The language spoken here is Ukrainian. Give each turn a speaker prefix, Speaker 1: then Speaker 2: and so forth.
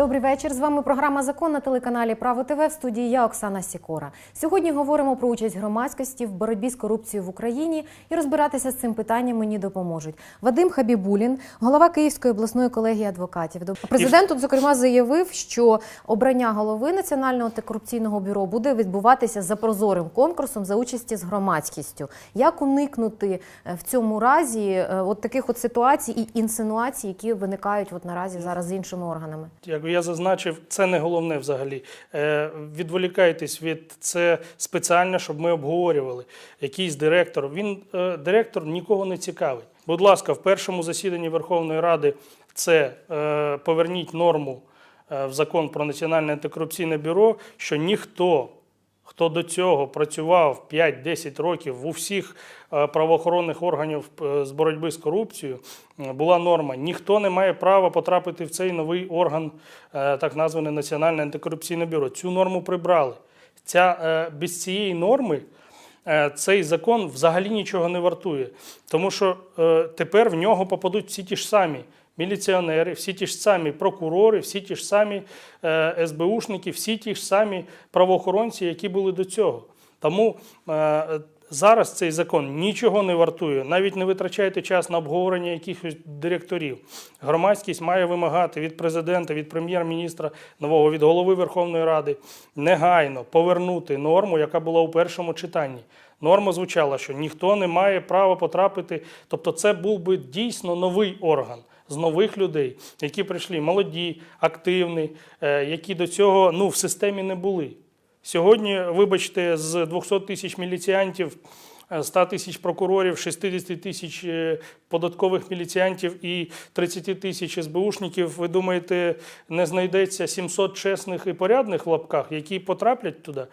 Speaker 1: Добрий вечір. З вами програма Закон на телеканалі Право ТВ в студії я Оксана Сікора. Сьогодні говоримо про участь громадськості в боротьбі з корупцією в Україні і розбиратися з цим питанням мені допоможуть. Вадим Хабібулін, голова Київської обласної колегії адвокатів. Президент тут зокрема заявив, що обрання голови Національного антикорупційного бюро буде відбуватися за прозорим конкурсом за участі з громадськістю. Як уникнути е, в цьому разі е, от таких от ситуацій і інсинуацій, які виникають от наразі зараз з іншими органами?
Speaker 2: Я зазначив, це не головне взагалі. Е, відволікайтесь від це спеціально, щоб ми обговорювали. Якийсь директор. Він е, директор нікого не цікавить. Будь ласка, в першому засіданні Верховної Ради це е, поверніть норму в закон про національне антикорупційне бюро, що ніхто. Хто до цього працював 5-10 років в усіх е, правоохоронних органів е, з боротьби з корупцією, е, була норма. Ніхто не має права потрапити в цей новий орган, так званий Національне антикорупційне бюро. Цю норму прибрали. Ця, без цієї норми цей закон взагалі нічого не вартує, тому що тепер в нього попадуть всі ті ж самі міліціонери, всі ті ж самі прокурори, всі ті ж самі е, СБУшники, всі ті ж самі правоохоронці, які були до цього. Тому е, зараз цей закон нічого не вартує. Навіть не витрачайте час на обговорення якихось директорів. Громадськість має вимагати від президента, від прем'єр-міністра нового, від голови Верховної Ради негайно повернути норму, яка була у першому читанні. Норма звучала, що ніхто не має права потрапити. Тобто, це був би дійсно новий орган з нових людей, які прийшли молоді, активні, е, які до цього ну, в системі не були. Сьогодні, вибачте, з 200 тисяч міліціантів, е, 100 тисяч прокурорів, 60 тисяч е, податкових міліціантів і 30 тисяч СБУшників, ви думаєте, не знайдеться 700 чесних і порядних в лапках, які потраплять туди?